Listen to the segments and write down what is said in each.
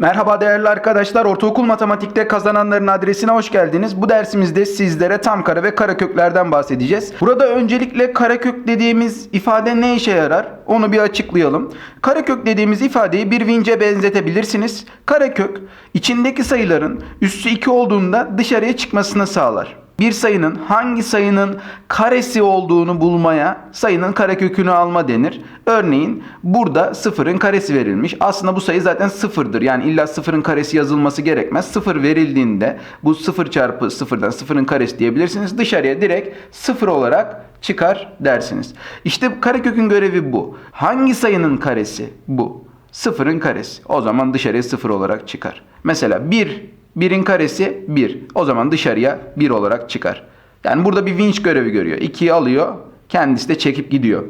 Merhaba değerli arkadaşlar. Ortaokul matematikte kazananların adresine hoş geldiniz. Bu dersimizde sizlere tam kare ve kareköklerden bahsedeceğiz. Burada öncelikle karekök dediğimiz ifade ne işe yarar? Onu bir açıklayalım. Karekök dediğimiz ifadeyi bir vince benzetebilirsiniz. Karekök içindeki sayıların üssü 2 olduğunda dışarıya çıkmasını sağlar. Bir sayının hangi sayının karesi olduğunu bulmaya sayının karekökünü alma denir. Örneğin burada sıfırın karesi verilmiş. Aslında bu sayı zaten sıfırdır. Yani illa sıfırın karesi yazılması gerekmez. Sıfır verildiğinde bu sıfır çarpı sıfırdan sıfırın karesi diyebilirsiniz. Dışarıya direkt sıfır olarak çıkar dersiniz. İşte karekökün görevi bu. Hangi sayının karesi bu? Sıfırın karesi. O zaman dışarıya sıfır olarak çıkar. Mesela 1 1'in karesi 1. O zaman dışarıya 1 olarak çıkar. Yani burada bir vinç görevi görüyor. 2'yi alıyor. Kendisi de çekip gidiyor.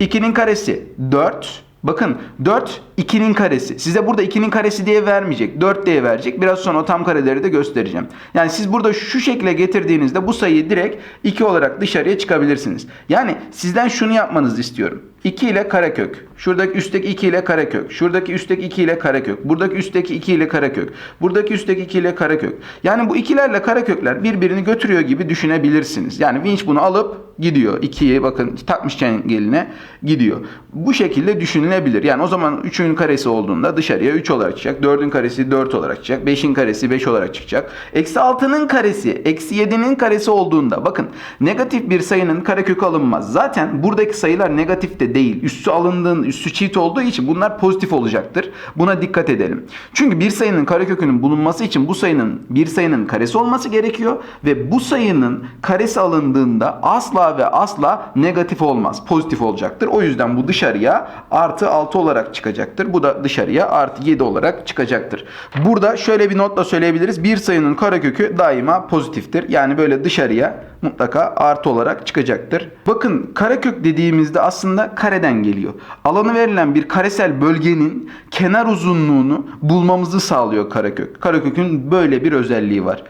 2'nin karesi 4. Bakın 4 2'nin karesi. Size burada 2'nin karesi diye vermeyecek. 4 diye verecek. Biraz sonra o tam kareleri de göstereceğim. Yani siz burada şu şekilde getirdiğinizde bu sayıyı direkt 2 olarak dışarıya çıkabilirsiniz. Yani sizden şunu yapmanızı istiyorum. 2 ile karekök. Şuradaki üstteki 2 ile karekök. Şuradaki üstteki 2 ile karekök. Buradaki üstteki 2 ile karekök. Buradaki üstteki 2 ile karekök. Yani bu ikilerle karekökler birbirini götürüyor gibi düşünebilirsiniz. Yani vinç bunu alıp gidiyor. 2'yi bakın takmış çengeline gidiyor. Bu şekilde düşünülebilir. Yani o zaman 3'ün karesi olduğunda dışarıya 3 olarak çıkacak. 4'ün karesi 4 olarak çıkacak. 5'in karesi 5 olarak çıkacak. Eksi 6'nın karesi eksi 7'nin karesi olduğunda bakın negatif bir sayının karekökü alınmaz. Zaten buradaki sayılar negatif de değil. Üssü alındığın, üssü çift olduğu için bunlar pozitif olacaktır. Buna dikkat edelim. Çünkü bir sayının karekökünün bulunması için bu sayının bir sayının karesi olması gerekiyor ve bu sayının karesi alındığında asla ve asla negatif olmaz. Pozitif olacaktır. O yüzden bu dışarıya artı 6 olarak çıkacaktır. Bu da dışarıya artı 7 olarak çıkacaktır. Burada şöyle bir notla söyleyebiliriz. Bir sayının karekökü daima pozitiftir. Yani böyle dışarıya mutlaka artı olarak çıkacaktır. Bakın karekök dediğimizde aslında kareden geliyor. Alanı verilen bir karesel bölgenin kenar uzunluğunu bulmamızı sağlıyor karekök. Karekökün böyle bir özelliği var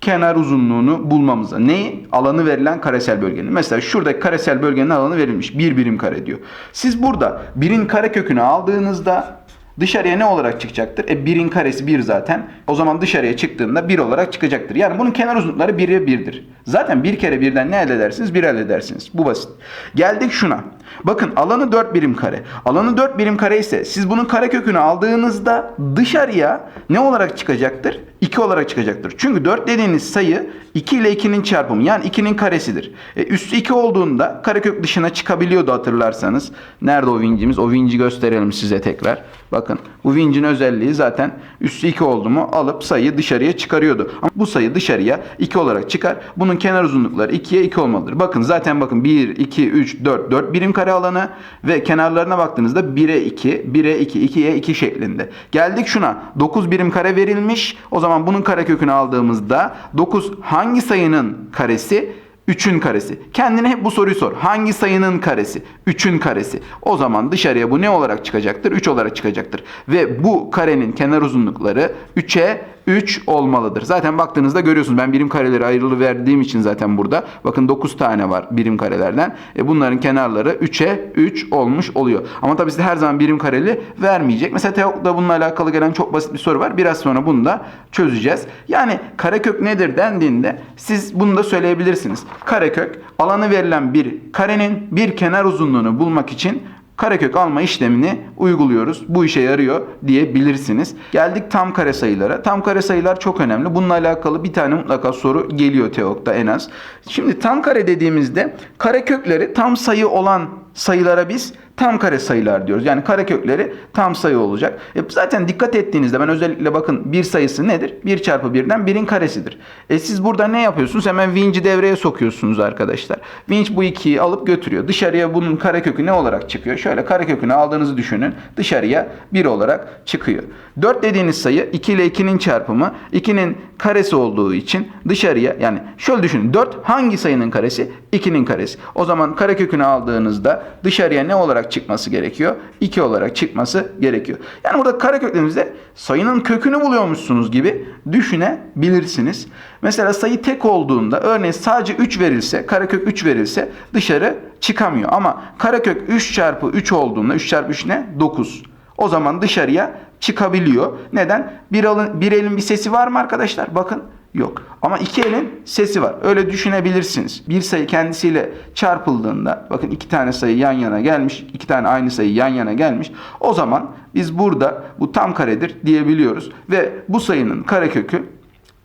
kenar uzunluğunu bulmamıza. Neyi? Alanı verilen karesel bölgenin. Mesela şuradaki karesel bölgenin alanı verilmiş. Bir birim kare diyor. Siz burada birin karekökünü aldığınızda dışarıya ne olarak çıkacaktır? E birin karesi 1 zaten. O zaman dışarıya çıktığında 1 olarak çıkacaktır. Yani bunun kenar uzunlukları 1'e 1'dir. Zaten bir kere birden ne elde edersiniz? 1 elde edersiniz. Bu basit. Geldik şuna. Bakın alanı 4 birim kare. Alanı 4 birim kare ise siz bunun karekökünü aldığınızda dışarıya ne olarak çıkacaktır? 2 olarak çıkacaktır. Çünkü 4 dediğiniz sayı 2 ile 2'nin çarpımı yani 2'nin karesidir. E, üstü 2 olduğunda karekök dışına çıkabiliyordu hatırlarsanız. Nerede o vincimiz? O vinci gösterelim size tekrar. Bakın bu vincin özelliği zaten üstü 2 oldu mu alıp sayıyı dışarıya çıkarıyordu. Ama bu sayı dışarıya 2 olarak çıkar. Bunun kenar uzunlukları 2'ye 2 olmalıdır. Bakın zaten bakın 1, 2, 3, 4, 4 birim kare alanı ve kenarlarına baktığınızda 1'e 2, 1'e 2, 2'ye 2 şeklinde. Geldik şuna. 9 birim kare verilmiş. O zaman bunun karekökünü aldığımızda 9 hangi sayının karesi? 3'ün karesi. Kendine hep bu soruyu sor. Hangi sayının karesi? 3'ün karesi. O zaman dışarıya bu ne olarak çıkacaktır? 3 olarak çıkacaktır. Ve bu karenin kenar uzunlukları 3'e 3 olmalıdır. Zaten baktığınızda görüyorsunuz. Ben birim kareleri ayrılı verdiğim için zaten burada. Bakın 9 tane var birim karelerden. E bunların kenarları 3'e 3 olmuş oluyor. Ama tabii size her zaman birim kareli vermeyecek. Mesela Teok'ta bununla alakalı gelen çok basit bir soru var. Biraz sonra bunu da çözeceğiz. Yani karekök nedir dendiğinde siz bunu da söyleyebilirsiniz. Karekök alanı verilen bir karenin bir kenar uzunluğunu bulmak için karekök alma işlemini uyguluyoruz. Bu işe yarıyor diyebilirsiniz. Geldik tam kare sayılara. Tam kare sayılar çok önemli. Bununla alakalı bir tane mutlaka soru geliyor TEOK'ta en az. Şimdi tam kare dediğimizde karekökleri tam sayı olan sayılara biz tam kare sayılar diyoruz. Yani karekökleri tam sayı olacak. E zaten dikkat ettiğinizde ben özellikle bakın bir sayısı nedir? 1 çarpı 1'den 1'in karesidir. E siz burada ne yapıyorsunuz? Hemen vinci devreye sokuyorsunuz arkadaşlar. Vinç bu 2'yi alıp götürüyor. Dışarıya bunun karekökü ne olarak çıkıyor? Şöyle karekökünü aldığınızı düşünün. Dışarıya 1 olarak çıkıyor. 4 dediğiniz sayı 2 ile 2'nin çarpımı 2'nin karesi olduğu için dışarıya yani şöyle düşünün. 4 hangi sayının karesi? 2'nin karesi. O zaman karekökünü aldığınızda dışarıya ne olarak çıkması gerekiyor? 2 olarak çıkması gerekiyor. Yani burada kareköklerimizde sayının kökünü buluyormuşsunuz gibi düşünebilirsiniz. Mesela sayı tek olduğunda örneğin sadece 3 verilse, karekök 3 verilse dışarı çıkamıyor. Ama karekök 3 çarpı 3 olduğunda 3 çarpı 3 ne? 9. O zaman dışarıya çıkabiliyor. Neden? Bir, alın, bir elin bir sesi var mı arkadaşlar? Bakın yok. Ama iki elin sesi var. Öyle düşünebilirsiniz. Bir sayı kendisiyle çarpıldığında bakın iki tane sayı yan yana gelmiş. iki tane aynı sayı yan yana gelmiş. O zaman biz burada bu tam karedir diyebiliyoruz. Ve bu sayının karekökü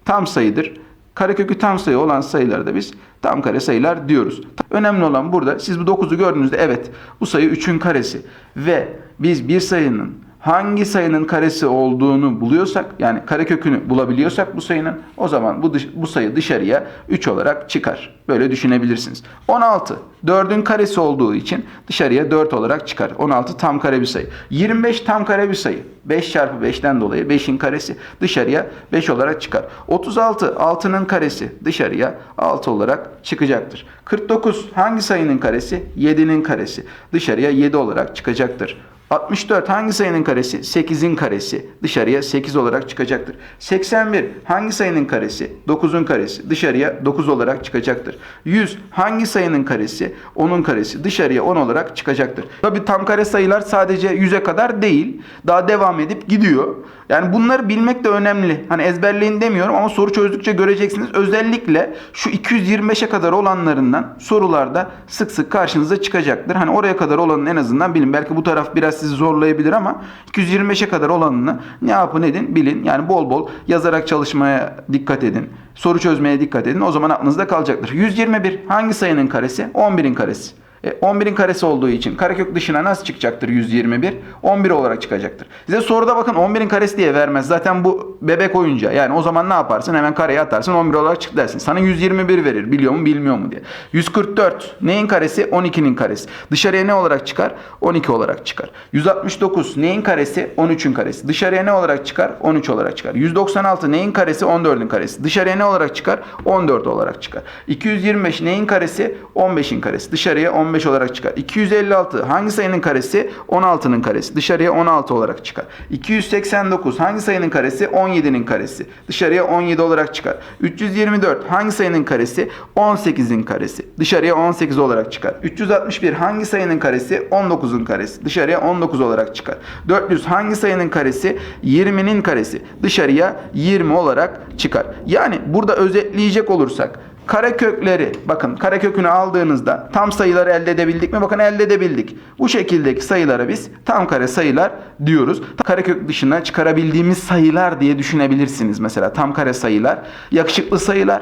tam sayıdır. Karekökü tam sayı olan sayıları da biz tam kare sayılar diyoruz. Önemli olan burada siz bu 9'u gördüğünüzde evet bu sayı 3'ün karesi ve biz bir sayının hangi sayının karesi olduğunu buluyorsak yani karekökünü bulabiliyorsak bu sayının o zaman bu dış- bu sayı dışarıya 3 olarak çıkar. Böyle düşünebilirsiniz. 16 4'ün karesi olduğu için dışarıya 4 olarak çıkar. 16 tam kare bir sayı. 25 tam kare bir sayı. 5 çarpı 5'ten dolayı 5'in karesi dışarıya 5 olarak çıkar. 36 6'nın karesi dışarıya 6 olarak çıkacaktır. 49 hangi sayının karesi? 7'nin karesi dışarıya 7 olarak çıkacaktır. 64 hangi sayının karesi? 8'in karesi dışarıya 8 olarak çıkacaktır. 81 hangi sayının karesi? 9'un karesi dışarıya 9 olarak çıkacaktır. 100 hangi sayının karesi? 10'un karesi dışarıya 10 olarak çıkacaktır. Tabi tam kare sayılar sadece 100'e kadar değil. Daha devam edip gidiyor. Yani bunları bilmek de önemli. Hani ezberleyin demiyorum ama soru çözdükçe göreceksiniz. Özellikle şu 225'e kadar olanlarından sorularda sık sık karşınıza çıkacaktır. Hani oraya kadar olanın en azından bilin. Belki bu taraf biraz sizi zorlayabilir ama 225'e kadar olanını ne yapın edin bilin. Yani bol bol yazarak çalışmaya dikkat edin. Soru çözmeye dikkat edin. O zaman aklınızda kalacaktır. 121 hangi sayının karesi? 11'in karesi. E, 11'in karesi olduğu için karekök dışına nasıl çıkacaktır 121? 11 olarak çıkacaktır. Size soruda bakın 11'in karesi diye vermez. Zaten bu bebek oyuncağı. Yani o zaman ne yaparsın? Hemen kareye atarsın 11 olarak çık dersin. Sana 121 verir. Biliyor mu bilmiyor mu diye. 144 neyin karesi? 12'nin karesi. Dışarıya ne olarak çıkar? 12 olarak çıkar. 169 neyin karesi? 13'ün karesi. Dışarıya ne olarak çıkar? 13 olarak çıkar. 196 neyin karesi? 14'ün karesi. Dışarıya ne olarak çıkar? 14 olarak çıkar. 225 neyin karesi? 15'in karesi. Dışarıya 15 olarak çıkar. 256 hangi sayının karesi? 16'nın karesi. Dışarıya 16 olarak çıkar. 289 hangi sayının karesi? 17'nin karesi. Dışarıya 17 olarak çıkar. 324 hangi sayının karesi? 18'in karesi. Dışarıya 18 olarak çıkar. 361 hangi sayının karesi? 19'un karesi. Dışarıya 19 olarak çıkar. 400 hangi sayının karesi? 20'nin karesi. Dışarıya 20 olarak çıkar. Yani burada özetleyecek olursak Karekökleri bakın karekökünü aldığınızda tam sayıları elde edebildik mi? Bakın elde edebildik. Bu şekildeki sayılara biz tam kare sayılar diyoruz. Karekök dışına çıkarabildiğimiz sayılar diye düşünebilirsiniz. Mesela tam kare sayılar, yakışıklı sayılar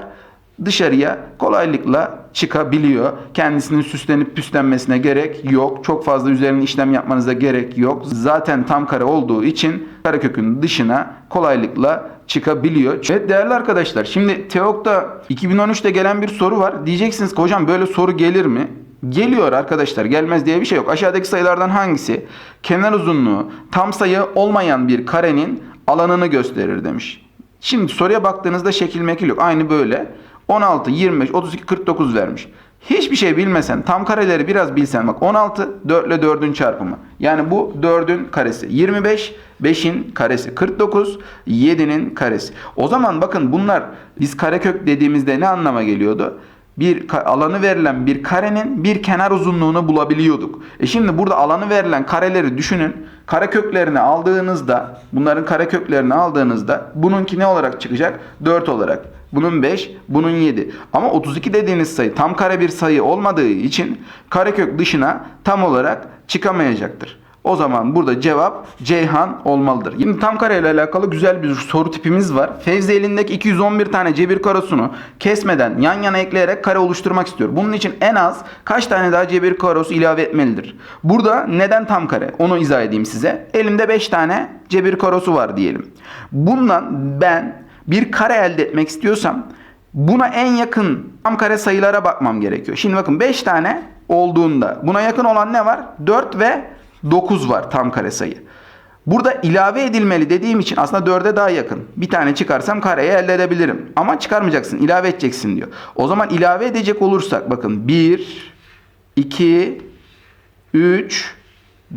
dışarıya kolaylıkla çıkabiliyor. Kendisinin süslenip püslenmesine gerek yok. Çok fazla üzerine işlem yapmanıza gerek yok. Zaten tam kare olduğu için karekökün dışına kolaylıkla çıkabiliyor. Evet değerli arkadaşlar şimdi TEOK'ta 2013'te gelen bir soru var. Diyeceksiniz ki hocam böyle soru gelir mi? Geliyor arkadaşlar gelmez diye bir şey yok. Aşağıdaki sayılardan hangisi kenar uzunluğu tam sayı olmayan bir karenin alanını gösterir demiş. Şimdi soruya baktığınızda şekil mekil yok. Aynı böyle. 16, 25, 32, 49 vermiş. Hiçbir şey bilmesen, tam kareleri biraz bilsen bak 16 4 ile 4'ün çarpımı. Yani bu 4'ün karesi. 25 5'in karesi. 49 7'nin karesi. O zaman bakın bunlar biz karekök dediğimizde ne anlama geliyordu? Bir alanı verilen bir karenin bir kenar uzunluğunu bulabiliyorduk. E şimdi burada alanı verilen kareleri düşünün. Kareköklerini aldığınızda, bunların kareköklerini aldığınızda bununki ne olarak çıkacak? 4 olarak. Bunun 5, bunun 7. Ama 32 dediğiniz sayı tam kare bir sayı olmadığı için karekök dışına tam olarak çıkamayacaktır. O zaman burada cevap Ceyhan olmalıdır. Şimdi tam kare ile alakalı güzel bir soru tipimiz var. Fevzi elindeki 211 tane cebir karosunu kesmeden yan yana ekleyerek kare oluşturmak istiyor. Bunun için en az kaç tane daha cebir karosu ilave etmelidir? Burada neden tam kare? Onu izah edeyim size. Elimde 5 tane cebir karosu var diyelim. Bundan ben bir kare elde etmek istiyorsam buna en yakın tam kare sayılara bakmam gerekiyor. Şimdi bakın 5 tane olduğunda buna yakın olan ne var? 4 ve 9 var tam kare sayı. Burada ilave edilmeli dediğim için aslında 4'e daha yakın. Bir tane çıkarsam kareyi elde edebilirim. Ama çıkarmayacaksın, ilave edeceksin diyor. O zaman ilave edecek olursak bakın 1, 2, 3,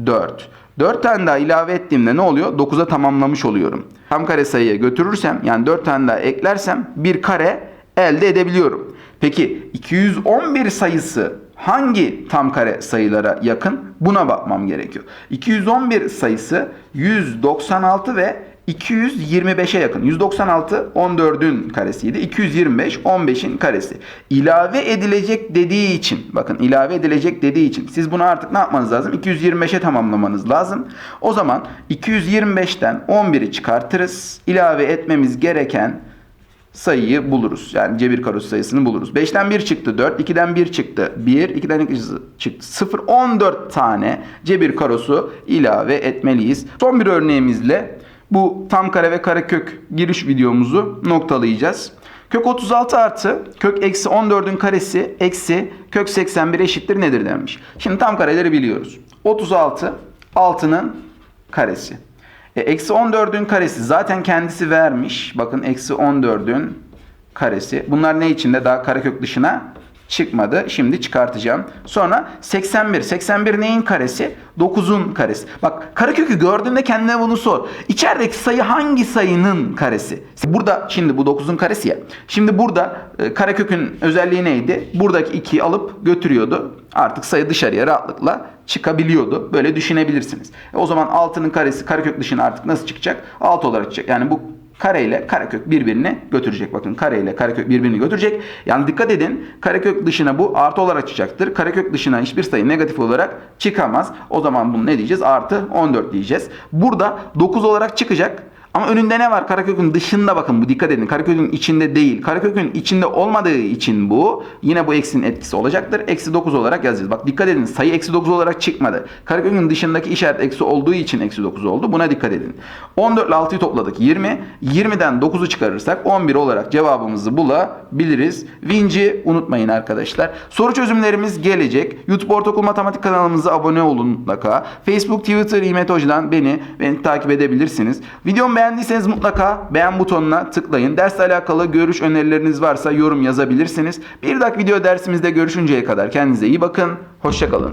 4. 4 tane daha ilave ettiğimde ne oluyor? 9'a tamamlamış oluyorum. Tam kare sayıya götürürsem yani 4 tane daha eklersem bir kare elde edebiliyorum. Peki 211 sayısı hangi tam kare sayılara yakın? Buna bakmam gerekiyor. 211 sayısı 196 ve 225'e yakın. 196 14'ün karesiydi. 225 15'in karesi. İlave edilecek dediği için bakın ilave edilecek dediği için siz bunu artık ne yapmanız lazım? 225'e tamamlamanız lazım. O zaman 225'ten 11'i çıkartırız. İlave etmemiz gereken sayıyı buluruz. Yani cebir karosu sayısını buluruz. 5'ten 1 çıktı 4, 2'den 1 çıktı 1, 2'den 2 çıktı 0, 14 tane cebir karosu ilave etmeliyiz. Son bir örneğimizle bu tam kare ve karekök giriş videomuzu noktalayacağız. Kök 36 artı kök eksi 14'ün karesi eksi kök 81 eşittir nedir denmiş. Şimdi tam kareleri biliyoruz. 36 6'nın karesi. E, eksi 14'ün karesi zaten kendisi vermiş. Bakın eksi 14'ün karesi. Bunlar ne içinde? Daha karekök dışına çıkmadı. Şimdi çıkartacağım. Sonra 81. 81 neyin karesi? 9'un karesi. Bak karekökü gördüğünde kendine bunu sor. İçerideki sayı hangi sayının karesi? Burada şimdi bu 9'un karesi ya. Şimdi burada e, karekökün özelliği neydi? Buradaki 2'yi alıp götürüyordu. Artık sayı dışarıya rahatlıkla çıkabiliyordu. Böyle düşünebilirsiniz. E, o zaman 6'nın karesi karekök dışına artık nasıl çıkacak? 6 olarak çıkacak. Yani bu kare ile karekök birbirini götürecek. Bakın kare ile karekök birbirini götürecek. Yani dikkat edin karekök dışına bu artı olarak çıkacaktır. Karekök dışına hiçbir sayı negatif olarak çıkamaz. O zaman bunu ne diyeceğiz? Artı 14 diyeceğiz. Burada 9 olarak çıkacak. Ama önünde ne var? Karakökün dışında bakın bu dikkat edin. Karakökün içinde değil. Karakökün içinde olmadığı için bu yine bu eksinin etkisi olacaktır. Eksi 9 olarak yazacağız. Bak dikkat edin sayı eksi 9 olarak çıkmadı. Karakökün dışındaki işaret eksi olduğu için eksi 9 oldu. Buna dikkat edin. 14 ile 6'yı topladık 20. 20'den 9'u çıkarırsak 11 olarak cevabımızı bulabiliriz. Vinci unutmayın arkadaşlar. Soru çözümlerimiz gelecek. YouTube Ortaokul Matematik kanalımıza abone olun mutlaka. Facebook, Twitter, İmet Hoca'dan beni, beni takip edebilirsiniz. Videomu beğendiyseniz mutlaka beğen butonuna tıklayın. Dersle alakalı görüş önerileriniz varsa yorum yazabilirsiniz. Bir dahaki video dersimizde görüşünceye kadar kendinize iyi bakın. Hoşçakalın.